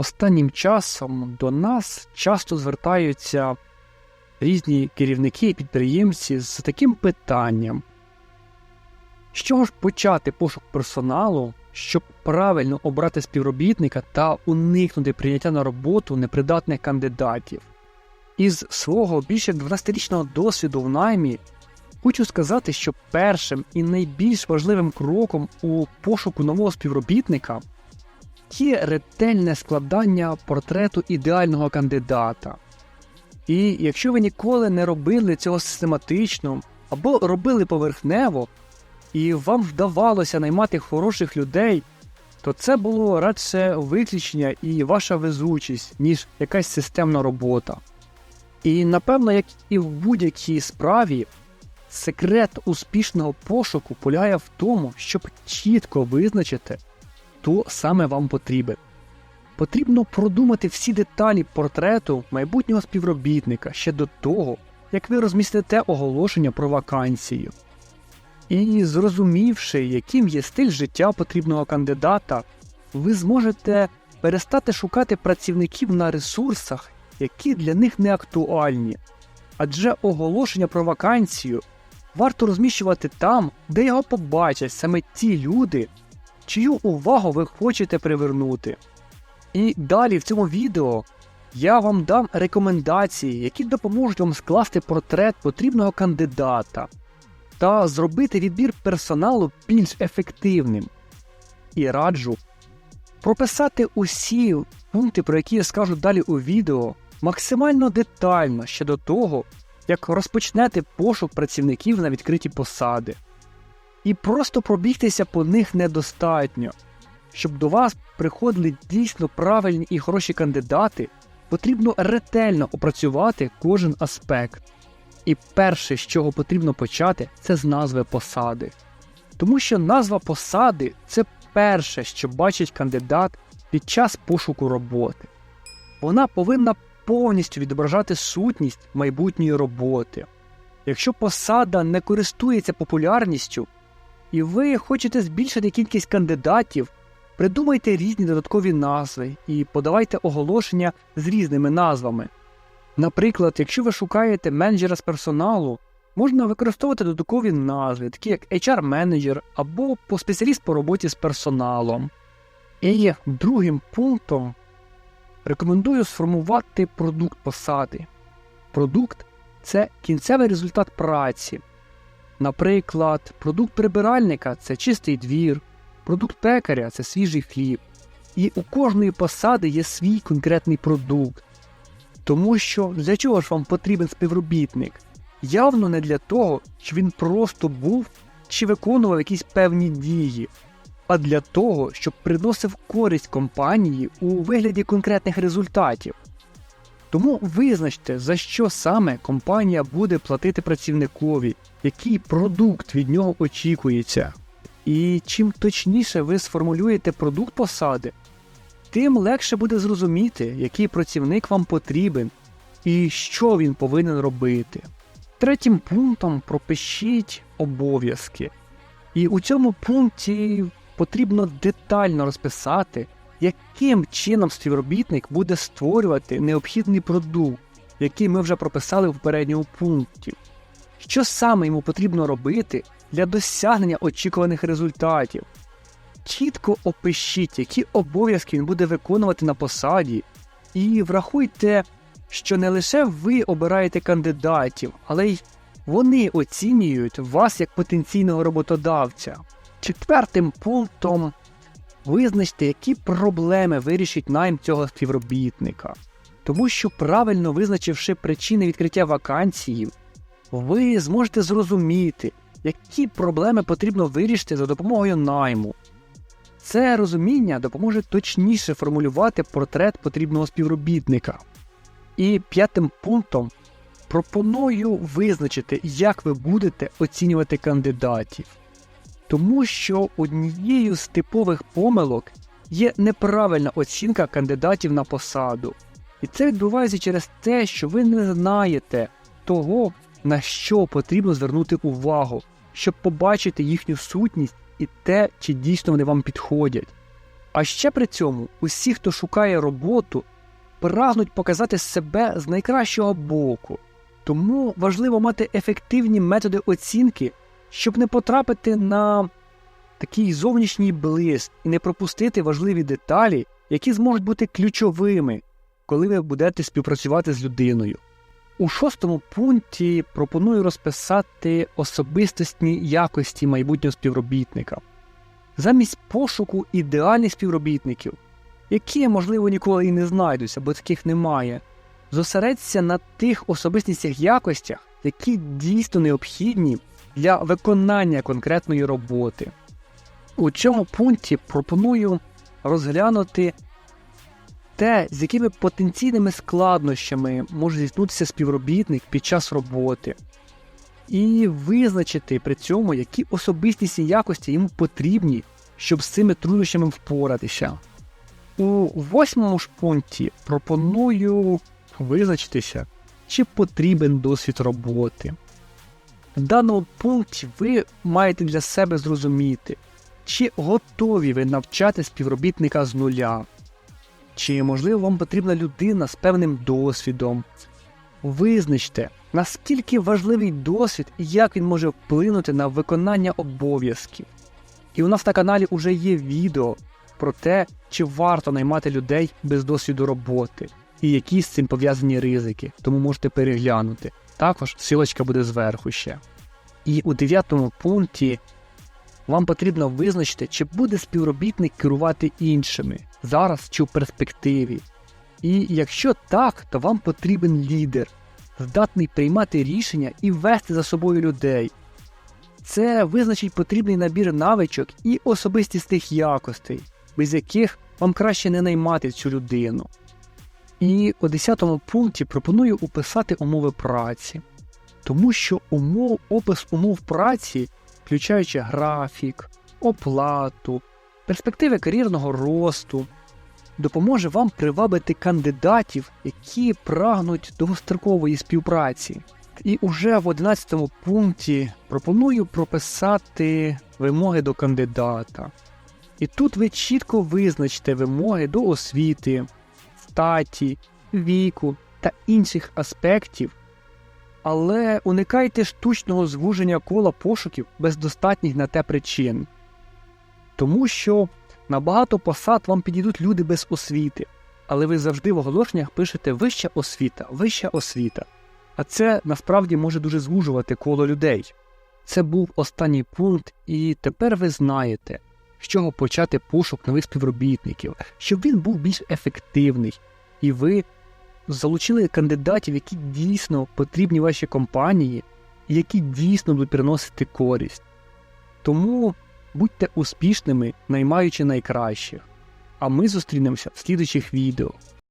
Останнім часом до нас часто звертаються різні керівники і підприємці з таким питанням: з чого ж почати пошук персоналу, щоб правильно обрати співробітника та уникнути прийняття на роботу непридатних кандидатів? Із свого більше 12-річного досвіду в наймі хочу сказати, що першим і найбільш важливим кроком у пошуку нового співробітника є ретельне складання портрету ідеального кандидата. І якщо ви ніколи не робили цього систематично або робили поверхнево, і вам вдавалося наймати хороших людей, то це було радше виключення і ваша везучість, ніж якась системна робота. І напевно, як і в будь-якій справі, секрет успішного пошуку полягає в тому, щоб чітко визначити, хто саме вам потрібен. Потрібно продумати всі деталі портрету майбутнього співробітника ще до того, як ви розмістите оголошення про вакансію. І зрозумівши, яким є стиль життя потрібного кандидата, ви зможете перестати шукати працівників на ресурсах, які для них не актуальні, адже оголошення про вакансію варто розміщувати там, де його побачать саме ті люди, чию увагу ви хочете привернути. І далі в цьому відео я вам дам рекомендації, які допоможуть вам скласти портрет потрібного кандидата та зробити відбір персоналу більш ефективним. І раджу прописати усі пункти, про які я скажу далі у відео, максимально детально ще до того, як розпочнете пошук працівників на відкриті посади. І просто пробігтися по них недостатньо. Щоб до вас приходили дійсно правильні і хороші кандидати, потрібно ретельно опрацювати кожен аспект. І перше, з чого потрібно почати, це з назви посади. Тому що назва посади це перше, що бачить кандидат під час пошуку роботи. Вона повинна повністю відображати сутність майбутньої роботи. Якщо посада не користується популярністю, і ви хочете збільшити кількість кандидатів, придумайте різні додаткові назви і подавайте оголошення з різними назвами. Наприклад, якщо ви шукаєте менеджера з персоналу, можна використовувати додаткові назви, такі як HR-менеджер або спеціаліст по роботі з персоналом. І другим пунктом рекомендую сформувати продукт посади. Продукт це кінцевий результат праці. Наприклад, продукт прибиральника це чистий двір, продукт пекаря це свіжий хліб. І у кожної посади є свій конкретний продукт. Тому що для чого ж вам потрібен співробітник? Явно не для того, щоб він просто був чи виконував якісь певні дії, а для того, щоб приносив користь компанії у вигляді конкретних результатів. Тому визначте, за що саме компанія буде платити працівникові, який продукт від нього очікується. І чим точніше ви сформулюєте продукт посади, тим легше буде зрозуміти, який працівник вам потрібен і що він повинен робити. Третім пунктом пропишіть обов'язки. І у цьому пункті потрібно детально розписати, яким чином співробітник буде створювати необхідний продукт, який ми вже прописали в попередньому пункті. Що саме йому потрібно робити для досягнення очікуваних результатів? Чітко опишіть, які обов'язки він буде виконувати на посаді, і врахуйте, що не лише ви обираєте кандидатів, але й вони оцінюють вас як потенційного роботодавця. Четвертим пунктом визначте, які проблеми вирішить найм цього співробітника. Тому що, правильно визначивши причини відкриття вакансії, ви зможете зрозуміти, які проблеми потрібно вирішити за допомогою найму. Це розуміння допоможе точніше формулювати портрет потрібного співробітника. І п'ятим пунктом пропоную визначити, як ви будете оцінювати кандидатів. Тому що однією з типових помилок є неправильна оцінка кандидатів на посаду. І це відбувається через те, що ви не знаєте того, на що потрібно звернути увагу, щоб побачити їхню сутність і те, чи дійсно вони вам підходять. А ще при цьому усі, хто шукає роботу, прагнуть показати себе з найкращого боку. Тому важливо мати ефективні методи оцінки, щоб не потрапити на такий зовнішній блиск і не пропустити важливі деталі, які зможуть бути ключовими, коли ви будете співпрацювати з людиною. У шостому пункті пропоную розписати особистісні якості майбутнього співробітника. Замість пошуку ідеальних співробітників, які, можливо, ніколи і не знайдуться, бо таких немає, зосередься на тих особистісних якостях, які дійсно необхідні для виконання конкретної роботи. У цьому пункті пропоную розглянути те, з якими потенційними складнощами може зіткнутися співробітник під час роботи, і визначити при цьому, які особистісні якості йому потрібні, щоб з цими труднощами впоратися. У восьмому ж пункті пропоную визначитися, чи потрібен досвід роботи. В даному пункті ви маєте для себе зрозуміти, чи готові ви навчати співробітника з нуля, чи, можливо, вам потрібна людина з певним досвідом. Визначте, наскільки важливий досвід і як він може вплинути на виконання обов'язків. І у нас на каналі вже є відео про те, чи варто наймати людей без досвіду роботи, і які з цим пов'язані ризики, тому можете переглянути. Також силочка буде зверху ще. І у дев'ятому пункті вам потрібно визначити, чи буде співробітник керувати іншими зараз чи в перспективі. І якщо так, то вам потрібен лідер, здатний приймати рішення і вести за собою людей. Це визначить потрібний набір навичок і особистісних якостей, без яких вам краще не наймати цю людину. І у 10 пункті пропоную описати умови праці, тому що умов, опис умов праці, включаючи графік, оплату, перспективи кар'єрного росту, допоможе вам привабити кандидатів, які прагнуть довгострокової співпраці. І уже в 11 пункті пропоную прописати вимоги до кандидата. І тут ви чітко визначите вимоги до освіти, статі, віку та інших аспектів, але уникайте штучного звуження кола пошуків без достатніх на те причин. Тому що на багато посад вам підійдуть люди без освіти, але ви завжди в оголошеннях пишете вища освіта, вища освіта. А це насправді може дуже звужувати коло людей. Це був останній пункт, і тепер ви знаєте, з чого почати пошук нових співробітників, щоб він був більш ефективний, і ви залучили кандидатів, які дійсно потрібні вашій компанії, і які дійсно будуть приносити користь. Тому будьте успішними, наймаючи найкращих. А ми зустрінемося в слідучих відео.